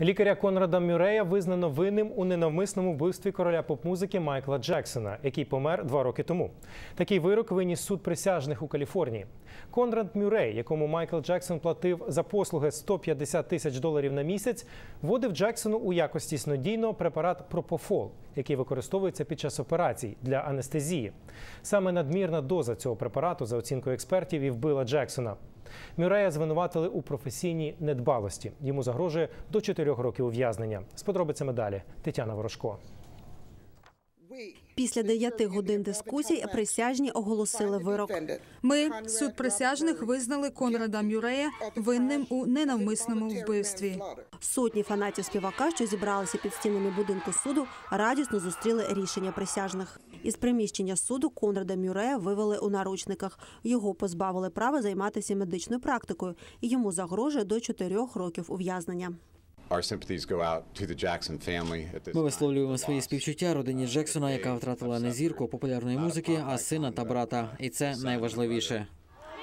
Лікаря Конрада Мюрея визнано винним у ненавмисному вбивстві короля поп-музики Майкла Джексона, який помер два роки тому. Такий вирок виніс суд присяжних у Каліфорнії. Конрад Мюрей, якому Майкл Джексон платив за послуги 150 тисяч доларів на місяць, вводив Джексону у якості снодійного препарат Пропофол, який використовується під час операцій для анестезії. Саме надмірна доза цього препарату, за оцінкою експертів, і вбила Джексона. Мюрея звинуватили у професійній недбалості. Йому загрожує до 4 років ув'язнення. З подробицями далі Тетяна Ворожко. Після дев'яти годин дискусій присяжні оголосили вирок. Ми, суд присяжних, визнали Конрада Мюрея винним у ненавмисному вбивстві. Сотні фанатів співака, що зібралися під стінами будинку суду, радісно зустріли рішення присяжних. Із приміщення суду Конрада Мюрея вивели у наручниках. Його позбавили права займатися медичною практикою, і йому загрожує до чотирьох років ув'язнення. Our sympathies go out to the Jackson family at this Ми висловлюємо свої співчуття родині Джексона, яка втратила не зірку популярної музики, а сина та брата. І це найважливіше.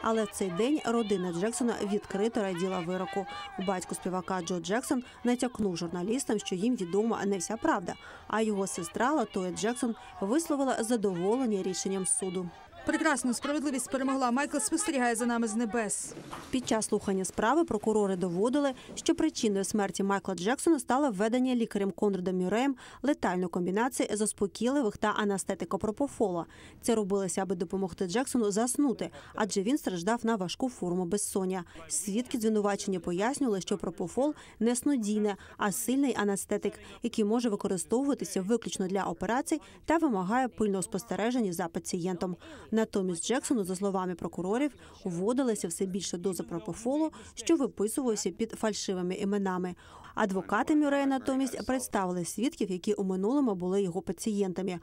Але в цей день родина Джексона відкрито раділа вироку. Батько співака Джо Джексон натякнув журналістам, що їм відома не вся правда. А його сестра Латоя Джексон висловила задоволення рішенням суду. Прекрасно, справедливість перемогла. Майкл спостерігає за нами з небес. Під час слухання справи прокурори доводили, що причиною смерті Майкла Джексона стало введення лікарем Конрадом Мюреєм летальної комбінації заспокійливих та анестетикопропофола. Це робилося, аби допомогти Джексону заснути, адже він страждав на важку форму безсоння. Свідки звинувачення пояснювали, що пропофол не снодійне, а сильний анестетик, який може використовуватися виключно для операцій та вимагає пильного спостереження за пацієнтом. Натомість Джексону, за словами прокурорів, вводилася все більше доза пропофолу, що виписувався під фальшивими іменами. Адвокати Мюрея натомість представили свідків, які у минулому були його пацієнтами.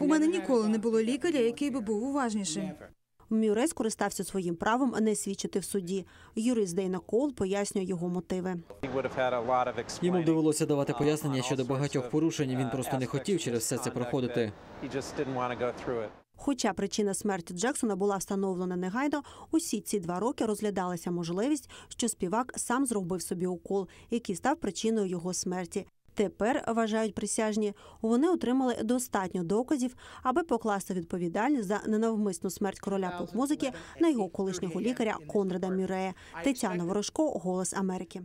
У мене ніколи не було лікаря, який би був уважнішим. Мюррей скористався своїм правом не свідчити в суді. Юрист Дейна Кол пояснює його мотиви. Йому довелося давати пояснення щодо багатьох порушень. Він просто не хотів через все це проходити. Хоча причина смерті Джексона була встановлена негайно, усі ці два роки розглядалася можливість, що співак сам зробив собі укол, який став причиною його смерті. Тепер вважають присяжні, вони отримали достатньо доказів, аби покласти відповідальність за ненавмисну смерть короля поп-музики на його колишнього лікаря Конрада Мюрея. Тетяна Ворожко, Голос Америки.